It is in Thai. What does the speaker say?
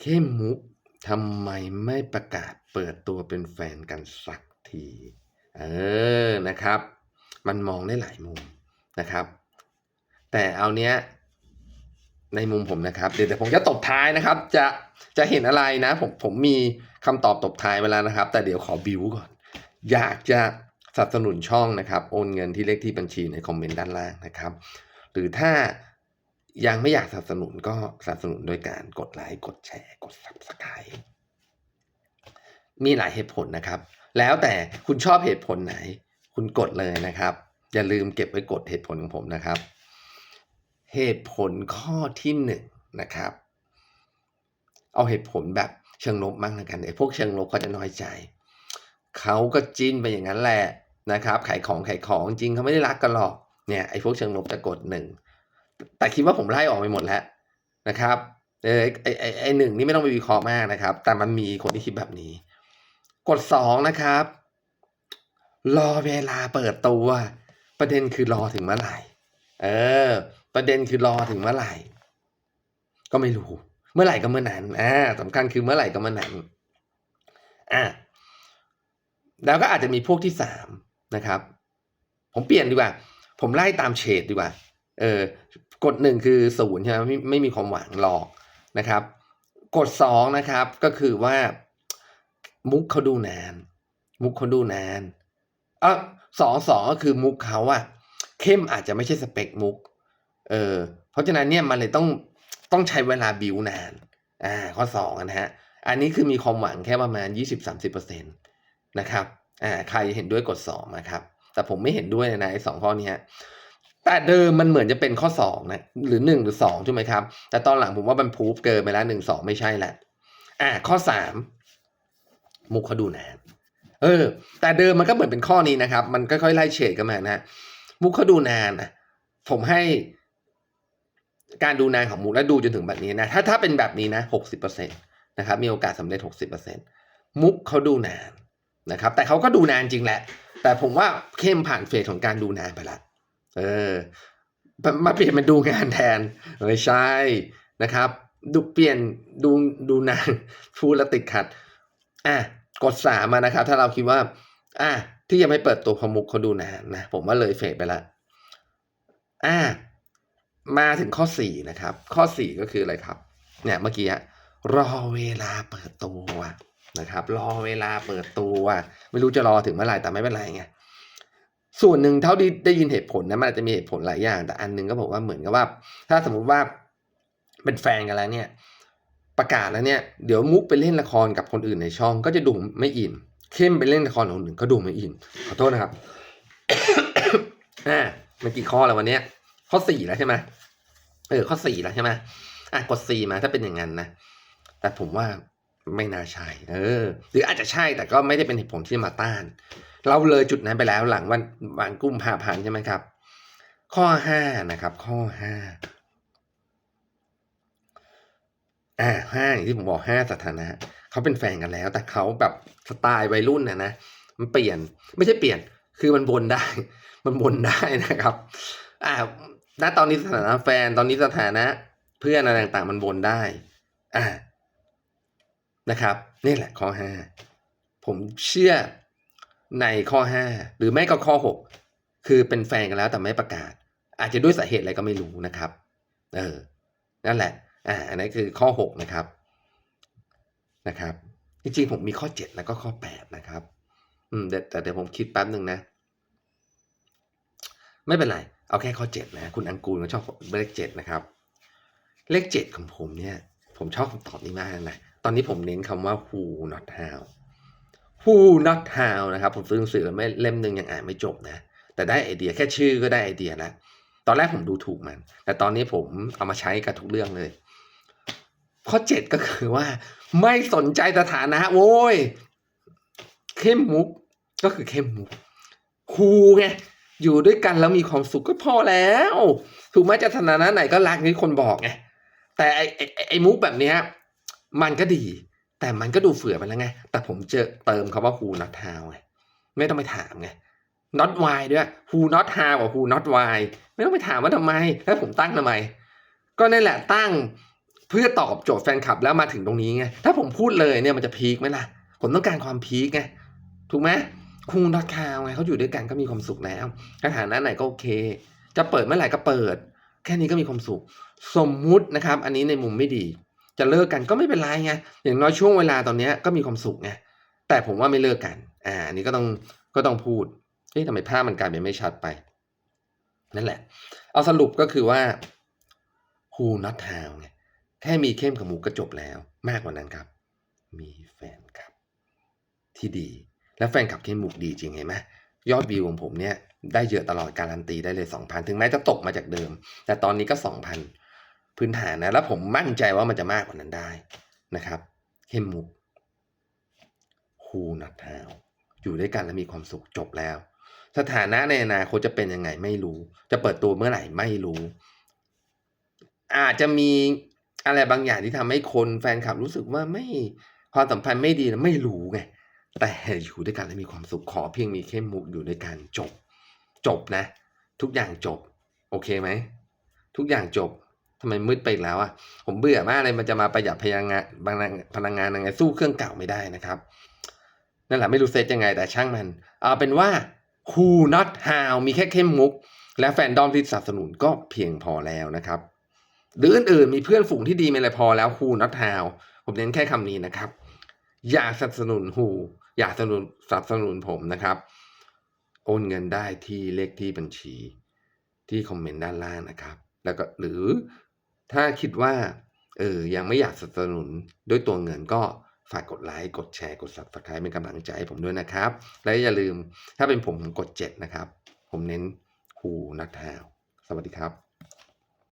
เข้มมุกทำไมไม่ประกาศเปิดตัวเป็นแฟนกันสักที เออนะครับ มันมองได้หลายมุมนะครับ แต่เอาเนี้ยในมุมผมนะครับเดี๋ยวแต่ผมจะตบท้ายนะครับ จะจะเห็นอะไรนะผมผมมีคำตอบตบท้ายเวลานะครับ แต่เดี๋ยวขอบิวก่อน อยากจะสนับสนุนช่องนะครับ โอนเงินที่เลขที่บัญชีในคอมเมนต์ด้านล่างนะครับ หรือถ้า ยังไม่อยากสนับสนุนก็สนับสนุนโดยการกดไลค์กดแชร์กด subscribe มีหลายเหตุผลนะครับ แล้วแต่คุณชอบเหตุผลไหน คุณกดเลยนะครับ อย่าลืมเก็บไว้กดเหตุผลของผมนะครับ เหตุผลข้อที่หนึ่งนะครับ เอาเหตุผลแบบเชิงลบมั่งแล้วกันไอ้พวกเชิงลบเขาจะน้อยใจเขาก็จิ้นไปอย่างนั้นแหละนะครับ ขายของขายของจริงเขาไม่ได้รักกันหรอกเนี่ยไอ้พวกเชิงลบจะกดหนึ่ง แต่คิดว่าผมไล่ออกไปหมดแล้วนะครับเออไอ้ไอ้ไอ้หนึ่งนี่ไม่ต้องไปวิเคราะห์มากนะครับ แต่มันมีคนที่คิดแบบนี้ กดสองนะครับ รอเวลาเปิดตัว ประเด็นคือรอถึงเมื่อไหร่ เออ ประเด็นคือรอถึงเมื่อไหร่ ก็ไม่รู้ เมื่อไหร่ก็เมื่อนั้นอ่าสำคัญคือเมื่อไหร่ก็เมื่อนั้นอ่าแล้วก็อาจจะมีพวกที่สามนะครับ ผมเปลี่ยนดีกว่า ผมไล่ตามเฉดดีกว่า เออ กฎหนึ่งคือศูนย์ใช่ไหมไม่ไม่มีความหวังหรอกนะครับกฎสองนะครับก็คือว่า มุกเขาดูนาน มุกเขาดูนานเออสองสองก็คือมุกเขาอะเข้มอาจจะไม่ใช่สเปคมุก เออเพราะฉะนั้นเนี่ยมันเลยต้องต้องใช้เวลาบิวนาน อ่า ข้อสองนะฮะ อันนี้คือมีความหวังแค่ประมาณยี่สิบสามสิบเปอร์เซ็นตนะครับ อ่า ใครเห็นด้วยกดสองนะครับ แต่ผมไม่เห็นด้วยนะไอ้สองข้อนี้ฮะ แต่เดิมมันเหมือนจะเป็นข้อสองนะหรือหนึ่งหรือสองใช่ไหมครับ แต่ตอนหลังผมว่ามันพูฟเกินไปแล้วหนึ่งสองไม่ใช่แหละอ่าข้อสามมุกเขาดูนานเออ แต่เดิมมันก็เหมือนเป็นข้อนี้นะครับ มันค่อยๆไล่เฉดกันมานะมุกเขาดูนานนะผมให้การดูนานของมุกและดูจนถึงแบบนี้นะถ้าถ้าเป็นแบบนี้นะหกสิบเปอร์เซ็นตนะครับ มีโอกาสสำเร็จหกสิบเปอร์เซ็นมุกเขาดูนานนะครับ แต่เขาก็ดูนานจริงแหละ แต่ผมว่าเข้มผ่านเฟสของการดูนานไปและ เออมาเปลี่ยนเป็นดูงานแทนไม่ใช่นะครับ ดูเปลี่ยนดูดูนานพูดแล้วติดขัด อะกดสามมานะครับ ถ้าเราคิดว่า อะที่ยังไม่เปิดตัวพมุกเขาดูนานนะผมว่าเลยเฟสไปละอะมาถึงข้อสี่นะครับ ข้อสี่ก็คืออะไรครับ เนี่ยเมื่อกี้รอเวลาเปิดตัวนะครับ รอเวลาเปิดตัว ไม่รู้จะรอถึงเมื่อไหร่แต่ไม่เป็นไรไง ส่วนหนึ่งเท่าที่ได้ยินเหตุผลนะมันอาจจะมีเหตุผลหลายอย่าง แต่อันหนึงก็บอกว่าเหมือนกับว่า ถ้าสมมุติว่าเป็นแฟนกันแล้วเนี่ย ประกาศแล้วเนี่ยเดี๋ยวมุกไปเล่นละครกับคนอื่นในช่อง ก็จะดูไม่อิน เข้มไปเล่นละครของคนอื่นก็ดูไม่อิน ขอโทษนะครับอ่ามันกี่ข้อแล้ววันเนี้ย ข้อสี่แล้วใช่ไหมเออข้อสี่แล้วใช่ไหมอะกดสี่มาถ้าเป็นอย่างนั้นนะแต่ผมว่าไม่น่าใช่ เออ หรืออาจจะใช่แต่ก็ไม่ได้เป็นเหตุผลที่มาต้าน เราเลยจุดนั้นไปแล้วหลังวันวันกุมภาพันธ์ใช่ไหมครับ ข้อห้านะครับ ข้อห้าอ่าห้าอย่างที่ผมบอกห้าสถานะเขาเป็นแฟนกันแล้ว แต่เขาแบบสไตล์วัยรุ่นนะนะมันเปลี่ยนไม่ใช่เปลี่ยน คือมันบนได้ มันบนได้นะครับ อ่าณตอนนี้สถานะแฟนตอนนี้สถานะ เพื่อนอะไรต่างๆมันบนได้ อ่านะครับ นี่แหละข้อห้าผมเชื่อ ในข้อห้าหรือไม่ก็ข้อหกคือเป็นแฟนกันแล้วแต่ไม่ประกาศ อาจจะด้วยสาเหตุอะไรก็ไม่รู้นะครับเออนั่นแหละอ่าอันนี้คือข้อหกนะครับนะครับ จริงๆผมมีข้อเจ็ดแล้วก็ข้อแปดนะครับอืมแต่แต่เดี๋ยวผมคิดแป๊บหนึ่งนะ ไม่เป็นไร เอาแค่ข้อเจ็ดนะ คุณอังกูลก็ชอบเลขเจ็ดนะครับ เลขเจ็ดของผมเนี่ย ผมชอบคำตอบนี้มากนะตอนนี้ผมเน้นคำว่า who not how who not how นะครับผมซื้อหนังสือไม่เล่มหนึ่งยังอ่านไม่จบนะ แต่ได้ไอเดียแค่ชื่อก็ได้ไอเดียแล้วตอนแรกผมดูถูกมัน แต่ตอนนี้ผมเอามาใช้กับทุกเรื่องเลย ข้อเจ็ดก็คือว่า ไม่สนใจสถานะโว้ยเข้มมุกก็คือเข้มมุกคูไงอยู่ด้วยกันแล้วมีความสุขก็พอแล้ว ถูกไหมจะสถานะไหนก็รักนี่คนบอกไงแต่ไอไอไอ้ไอมุกแบบเนี้ยมันก็ดี แต่มันก็ดูเฟื่อไปแล้วไง แต่ผมเจอเติมคำว่า who not how ไง ไม่ต้องไปถามไง not why ด้วย who not how กับ who not why ไม่ต้องไปถามว่าทำไม แล้วผมตั้งทำไม ก็นั่นแหละตั้งเพื่อตอบโจทย์แฟนคลับแล้วมาถึงตรงนี้ไง ถ้าผมพูดเลยเนี่ยมันจะพีคไหมล่ะ ผมต้องการความพีคไง ถูกไหมคูนักข่าวไงเขาอยู่ด้วยกันก็มีความสุขแล้วสถานะไหนก็โอเค จะเปิดเมื่อไหร่ก็เปิด แค่นี้ก็มีความสุข สมมุตินะครับ อันนี้ในมุมไม่ดี จะเลิกกันก็ไม่เป็นไรไงอย่างน้อยช่วงเวลาตอนนี้ก็มีความสุขไงแต่ผมว่าไม่เลิกกันอ่าอันนี้ก็ต้องก็ต้องพูดเฮ้ยทำไมภาพมันกลายเป็นไม่ชัดไป นั่นแหละ เอาสรุปก็คือว่า who not how ไงแค่มีเข้มกับหมูก็จบแล้ว มากกว่านั้นครับ มีแฟนคลับ ที่ดี และแฟนคลับเข้มหมูดีจริงเห็นไหมยอดวิวของผมเนี่ยได้เยอะตลอดการันตีได้เลย 2,000 ถึงแม้จะตกมาจากเดิม แต่ตอนนี้ก็ 2,000 พื้นฐานนะ แล้วผมมั่นใจว่ามันจะมากกว่านั้นได้นะครับเข้มมุก who not how อยู่ด้วยกันแล้วมีความสุขจบแล้ว สถานะในอนาคตจะเป็นยังไงไม่รู้ จะเปิดตัวเมื่อไหร่ไม่รู้ อาจจะมีอะไรบางอย่างที่ทำให้คนแฟนคลับรู้สึกว่าไม่ความสัมพันธ์ไม่ดีนะไม่รู้ไงแต่อยู่ด้วยกันแล้วมีความสุขขอเพียงมีเข้มมุกอยู่ด้วยกันจบ จบนะ ทุกอย่างจบ โอเคไหมทุกอย่างจบ ทำไมมืดไปอีกแล้วอะผมเบื่อมากเลยมันจะมาประหยัดพลังงานพลังงานยังไงสู้เครื่องเก่าไม่ได้นะครับนั่นแหละไม่รู้เซตยังไงแต่ช่างมัน เอาเป็นว่า who not how มีแค่เข้มมุก และแฟนดอมที่สนับสนุนก็เพียงพอแล้วนะครับหรืออื่นๆมีเพื่อนฝูงที่ดีไม่เลยพอแล้ว who not how ผมเน้นแค่คำนี้นะครับ อยากสนับสนุน who อยากสนับสนุนสนับสนุนผมนะครับ โอนเงินได้ที่เลขที่บัญชีที่คอมเมนต์ด้านล่างนะครับ แล้วก็หรือ ถ้าคิดว่าเออยังไม่อยากสนับสนุนด้วยตัวเงินก็ฝากกดไลค์ กดแชร์ กด subscribe เป็นกำลังใจให้ผมด้วยนะครับ และอย่าลืมถ้าเป็นผมผมกด 7 นะครับ ผมเน้นคูนักทาว สวัสดีครับ